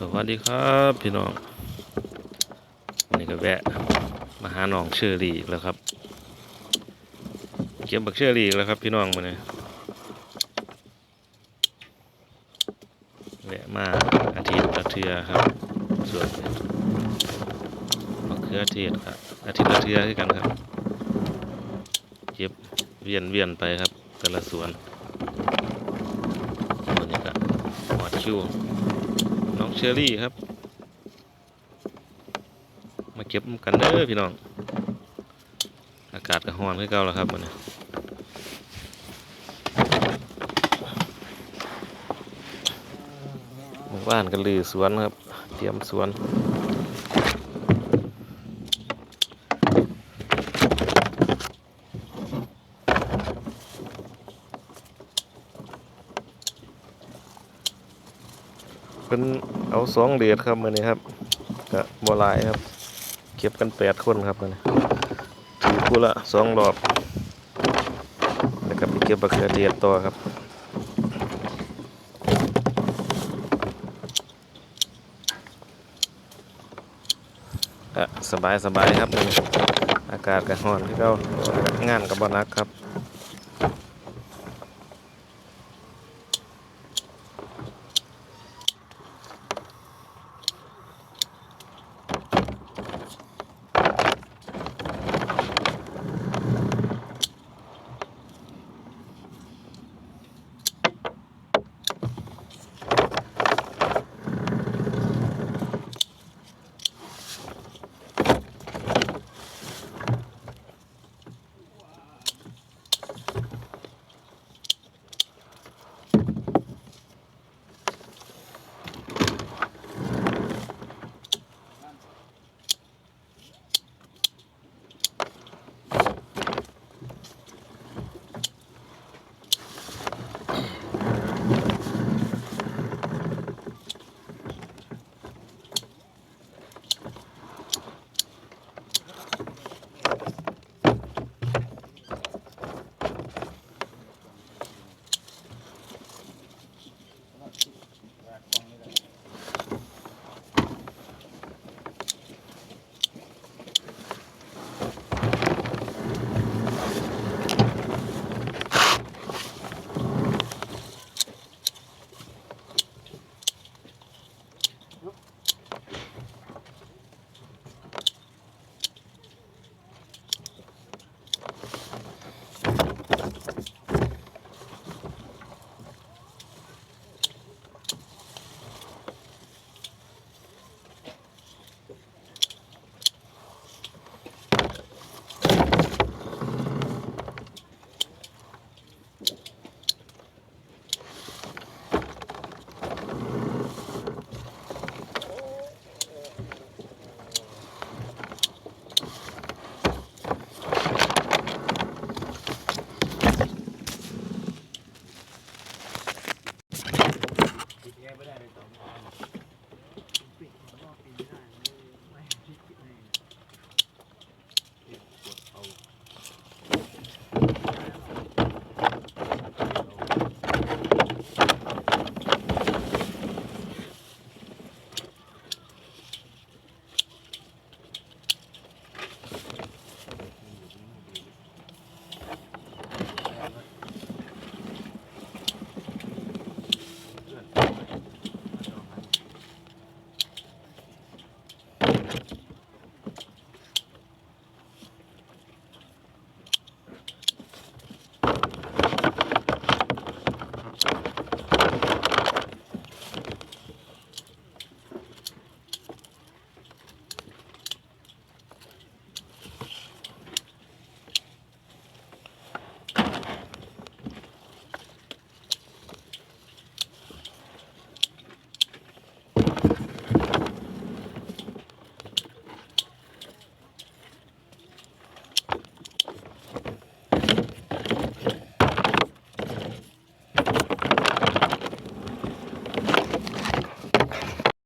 สวัสดีครับพี่น้องนนี้ก็แวะมาหาน้องเชอรี่แล้วครับ เก็บบักเชอรี่แล้วครับพี่น้องมาเนี่ยแวะมาอาทิตย์ละเทือครับส่วนมะเขือเทศครับอาทิตย์ละเทือคือกันครับ เก็บเวียนเวียนไปครับแต่ละสวนวันนี้ก็หอดคิว น้องเชอรี่ครับ มาเก็บกันเด้อพี่น้อง อากาศก็ร้อนขึ้นเก่าแล้วครับวันนี้หมู่บ้านก็ลือสวนครับ เตรียมสวน เป็นเอาสองเดดครับมือนี้ครับกะบัวลายครับ เก็บกันแปดคนครับมือนี้ถือกูละสองรอบแล้วก็ไปเก็บบักเขือเทศต่อครับสบายสบายครับ อากาศก็ร้อนที่เรางานกับบนักครับ